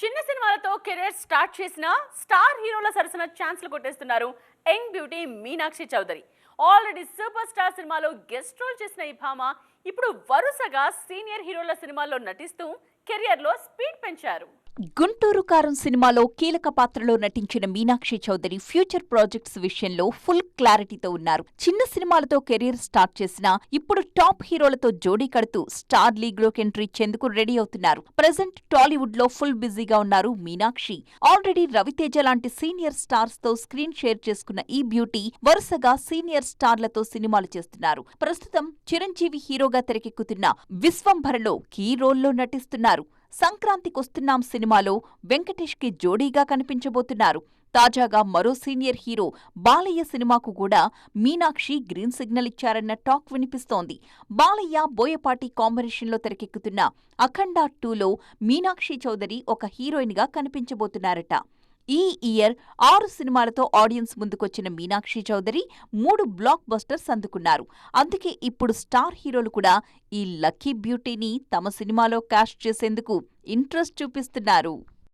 చిన్న సినిమాలతో career start చేసిన స్టార్ హీరోల సరసన ఛాన్స్లు కొట్టేస్తున్నారు young beauty Meenakshi Chaudhary. Already super star సినిమాలో గెస్ట్ రోల్ చేసిన ఈ భామ ఇప్పుడు వరుసగా సీనియర్ హీరోల సినిమాల్లో నటిస్తూ కెరియర్లో స్పీడ్ పెంచారు. గుంటూరు కారం సినిమాలో కీలక పాత్రలో నటించిన మీనాక్షి చౌదరి ఫ్యూచర్ ప్రాజెక్ట్స్ విషయంలో ఫుల్ క్లారిటీతో ఉన్నారు. చిన్న సినిమాలతో కెరీర్ స్టార్ట్ చేసిన ఇప్పుడు టాప్ హీరోలతో జోడీ కడుతూ స్టార్ లీగ్లోకి ఎంట్రీ ఇచ్చేందుకు రెడీ అవుతున్నారు. ప్రజెంట్ టాలీవుడ్లో ఫుల్ బిజీగా ఉన్నారు మీనాక్షి. ఆల్రెడీ రవితేజ లాంటి సీనియర్ స్టార్స్తో స్క్రీన్ షేర్ చేసుకున్న ఈ బ్యూటీ వరుసగా సీనియర్ స్టార్లతో సినిమాలు చేస్తున్నారు. ప్రస్తుతం చిరంజీవి హీరోగా తెరకెక్కుతున్న విశ్వంభరలో కీ రోల్లో నటిస్తున్నారు. సంక్రాంతికొస్తున్నాం సినిమాలో వెంకటేష్కి జోడీగా కనిపించబోతున్నారు. తాజాగా మరో సీనియర్ హీరో బాలయ్య సినిమాకు కూడా మీనాక్షి గ్రీన్ సిగ్నల్ ఇచ్చారన్న టాక్ వినిపిస్తోంది. బాలయ్య బోయపాటి కాంబినేషన్లో తెరకెక్కుతున్న అఖండ టూలో మీనాక్షి చౌదరి ఒక హీరోయిన్గా కనిపించబోతున్నారట. ఈ ఇయర్ ఆరు సినిమాలతో ఆడియన్స్ ముందుకొచ్చిన మీనాక్షి చౌదరి మూడు బ్లాక్ బస్టర్స్ అందుకున్నారు. అందుకే ఇప్పుడు స్టార్ హీరోలు కూడా ఈ లక్కీ బ్యూటీని తమ సినిమాలో క్యాష్ చేసేందుకు ఇంట్రెస్ట్ చూపిస్తున్నారు.